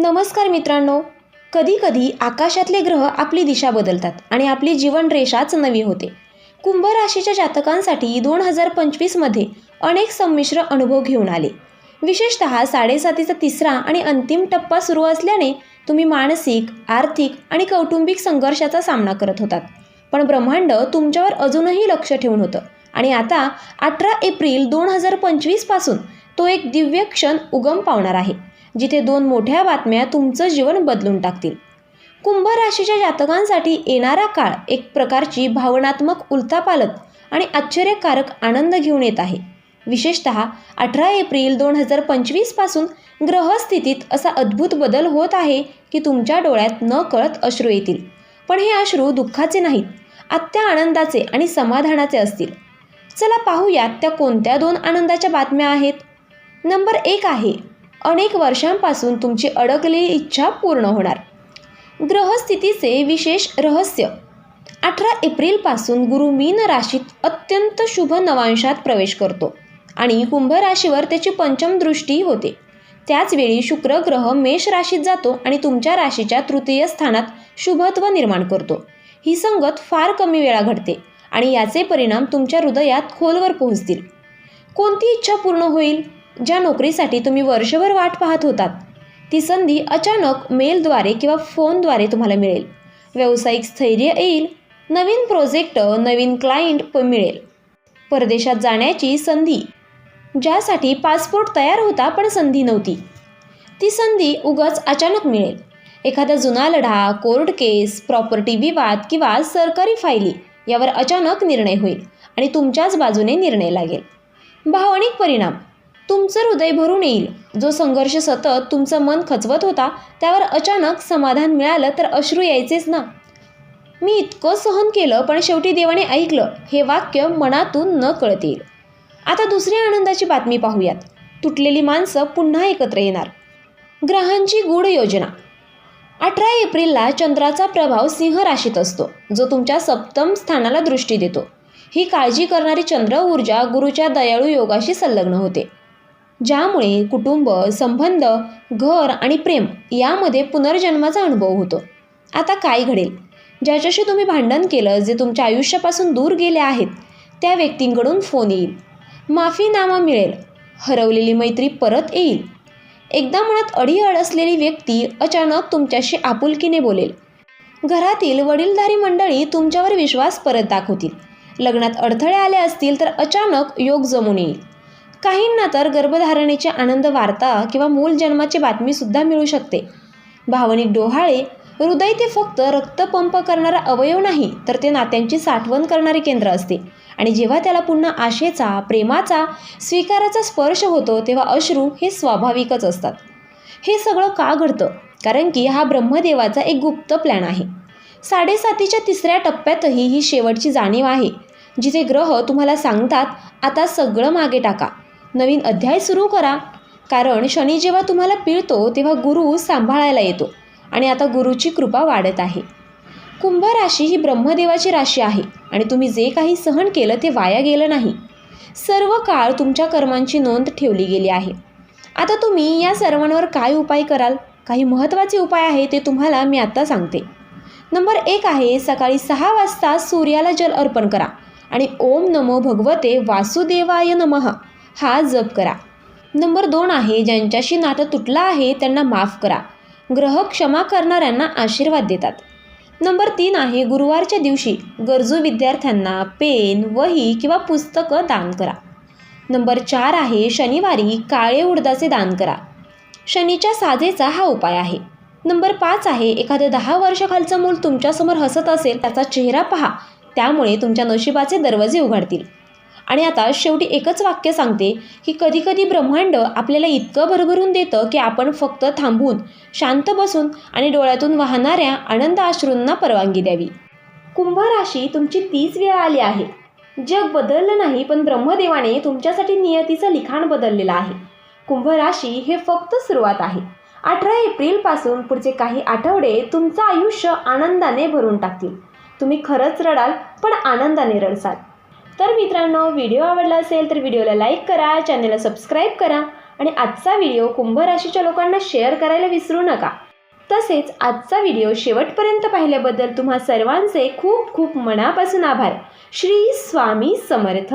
नमस्कार मित्रांनो. कधीकधी आकाशातले ग्रह आपली दिशा बदलतात आणि आपली जीवनरेषाच नवी होते. कुंभ राशीच्या जातकांसाठी दोन हजार पंचवीसमध्ये अनेक संमिश्र अनुभव घेऊन आले. विशेषत साडेसातीचा तिसरा आणि अंतिम टप्पा सुरू असल्याने तुम्ही मानसिक आर्थिक आणि कौटुंबिक संघर्षाचा सामना करत होतात. पण ब्रह्मांड तुमच्यावर अजूनही लक्ष ठेवून होतं आणि आता अठरा एप्रिल दोन हजार पंचवीसपासून तो एक दिव्य क्षण उगम पावणार आहे. जिथे दोन मोठ्या बातम्या तुमचं जीवन बदलून टाकतील. कुंभ राशीच्या जातकांसाठी येणारा काळ एक प्रकारची भावनात्मक उलथापालत आणि आश्चर्यकारक आनंद घेऊन येत आहे. विशेषत अठरा एप्रिल दोन हजार पंचवीसपासून ग्रहस्थितीत असा अद्भुत बदल होत आहे की तुमच्या डोळ्यात न कळत अश्रू येतील. पण हे अश्रू दुःखाचे नाहीत आत्या आनंदाचे आणि समाधानाचे असतील. चला पाहूयात त्या कोणत्या दोन आनंदाच्या बातम्या आहेत. नंबर एक आहे अनेक वर्षांपासून तुमची अडकलेली इच्छा पूर्ण होणार. ग्रहस्थितीचे विशेष रहस्य. अठरा एप्रिलपासून गुरु मीन राशीत अत्यंत शुभ नवांशात प्रवेश करतो आणि कुंभ राशीवर त्याची पंचम दृष्टी होते. त्याचवेळी शुक्र ग्रह मेष राशीत जातो आणि तुमच्या राशीच्या तृतीय स्थानात शुभत्व निर्माण करतो. ही संगत फार कमी वेळा घडते आणि याचे परिणाम तुमच्या हृदयात खोलवर पोहोचतील. कोणती इच्छा पूर्ण होईल? ज्या नोकरीसाठी तुम्ही वर्षभर वाट पाहत होतात ती संधी अचानक मेलद्वारे किंवा फोनद्वारे तुम्हाला मिळेल. व्यावसायिक स्थैर्य येईल नवीन प्रोजेक्ट नवीन क्लायंट प मिळेल. परदेशात जाण्याची संधी ज्यासाठी पासपोर्ट तयार होता पण संधी नव्हती. ती संधी उगाच अचानक मिळेल. एखादा जुना लढा कोर्ट केस प्रॉपर्टी विवाद किंवा सरकारी फायली यावर अचानक निर्णय होईल आणि तुमच्याच बाजूने निर्णय लागेल. भावनिक परिणाम तुमचं हृदय भरून येईल. जो संघर्ष सतत तुमचं मन खचवत होता त्यावर अचानक समाधान मिळालं तर अश्रू यायचेच ना. मी इतकं सहन केलं पण शेवटी देवाने ऐकलं हे वाक्य मनातून न कळत येईल. आता दुसऱ्या आनंदाची बातमी पाहूयात. तुटलेली माणसं पुन्हा एकत्र येणार. ग्रहांची गूढ योजना. अठरा एप्रिलला चंद्राचा प्रभाव सिंह राशीत असतो जो तुमच्या सप्तम स्थानाला दृष्टी देतो. ही काळजी करणारी चंद्र ऊर्जा गुरुच्या दयाळू योगाशी संलग्न होते. ज्यामुळे कुटुंब संबंध घर आणि प्रेम यामध्ये पुनर्जन्माचा अनुभव होतो. आता काय घडेल? ज्याच्याशी तुम्ही भांडण केलं जे तुमच्या आयुष्यापासून दूर गेले आहेत त्या व्यक्तींकडून फोन येईल. माफीनामा मिळेल. हरवलेली मैत्री परत येईल. एकदा मनात अडीअड असलेली व्यक्ती अचानक तुमच्याशी आपुलकीने बोलेल. घरातील वडीलधारी मंडळी तुमच्यावर विश्वास परत दाखवतील. लग्नात अडथळे आले असतील तर अचानक योग जमून येईल. काहींना तर गर्भधारणेची आनंद वार्ता किंवा मूल जन्माची बातमीसुद्धा मिळू शकते. भावनिक डोहाळे हृदय ते फक्त रक्तपंप करणारा अवयव नाही तर ते नात्यांची साठवण करणारे केंद्र असते. आणि जेव्हा त्याला पुन्हा आशेचा प्रेमाचा स्वीकाराचा स्पर्श होतो तेव्हा अश्रू हे स्वाभाविकच असतात. हे सगळं का घडतं? कारण की हा ब्रह्मदेवाचा एक गुप्त प्लॅन आहे. साडेसातीच्या तिसऱ्या टप्प्यातही ही शेवटची जाणीव आहे. जिथे ग्रह तुम्हाला सांगतात आता सगळं मागे टाका. नवीन अध्याय सुरू करा. कारण शनी जेव्हा तुम्हाला पिळतो तेव्हा गुरु सांभाळायला येतो आणि आता गुरुची कृपा वाढत आहे. कुंभ राशी ही ब्रह्मदेवाची राशी आहे आणि तुम्ही जे काही सहन केलं ते वाया गेलं नाही. सर्व काळ तुमच्या कर्मांची नोंद ठेवली गेली आहे. आता तुम्ही या सर्वांवर काय उपाय कराल? काही महत्त्वाचे उपाय आहे ते तुम्हाला मी आत्ता सांगते. नंबर एक आहे सकाळी सहा वाजता सूर्याला जल अर्पण करा आणि ओम नमो भगवते वासुदेवाय नमः. हा जप करा. नंबर दोन आहे ज्यांच्याशी नातं तुटलं आहे त्यांना माफ करा. ग्रह क्षमा करणाऱ्यांना आशीर्वाद देतात. नंबर तीन आहे गुरुवारच्या दिवशी गरजू विद्यार्थ्यांना पेन वही किंवा पुस्तकं दान करा. नंबर चार आहे शनिवारी काळे उडदाचे दान करा. शनीच्या साधेचा हा उपाय आहे. नंबर पाच आहे एखादं दहा वर्षाखालचं मूल तुमच्यासमोर हसत असेल त्याचा चेहरा पहा. त्यामुळे तुमच्या नशिबाचे दरवाजे उघडतील. आणि आता शेवटी एकच वाक्य सांगते की कधीकधी ब्रह्मांड आपल्याला इतकं भरभरून देतं की आपण फक्त थांबून शांत बसून आणि डोळ्यातून वाहणाऱ्या आनंद अश्रूंना परवानगी द्यावी. कुंभ राशी तुमची तीच वेळ आली आहे. जग बदललं नाही पण ब्रह्मदेवाने तुमच्यासाठी नियतीचं लिखाण बदललेलं आहे. कुंभ राशी हे फक्त सुरुवात आहे. अठरा एप्रिलपासून पुढचे काही आठवडे तुमचं आयुष्य आनंदाने भरून टाकतील. तुम्ही खरंच रडाल पण आनंदाने रडसाल. तर मित्रांनो व्हिडिओ आवडला असेल तर व्हिडिओला लाईक करा चॅनलला सबस्क्राईब करा आणि आजचा व्हिडिओ कुंभ राशीच्या लोकांना शेअर करायला विसरू नका. तसेच आजचा व्हिडिओ शेवटपर्यंत पाहिल्याबद्दल तुम्हा सर्वांचे खूप खूप मनापासून आभार. श्री स्वामी समर्थ.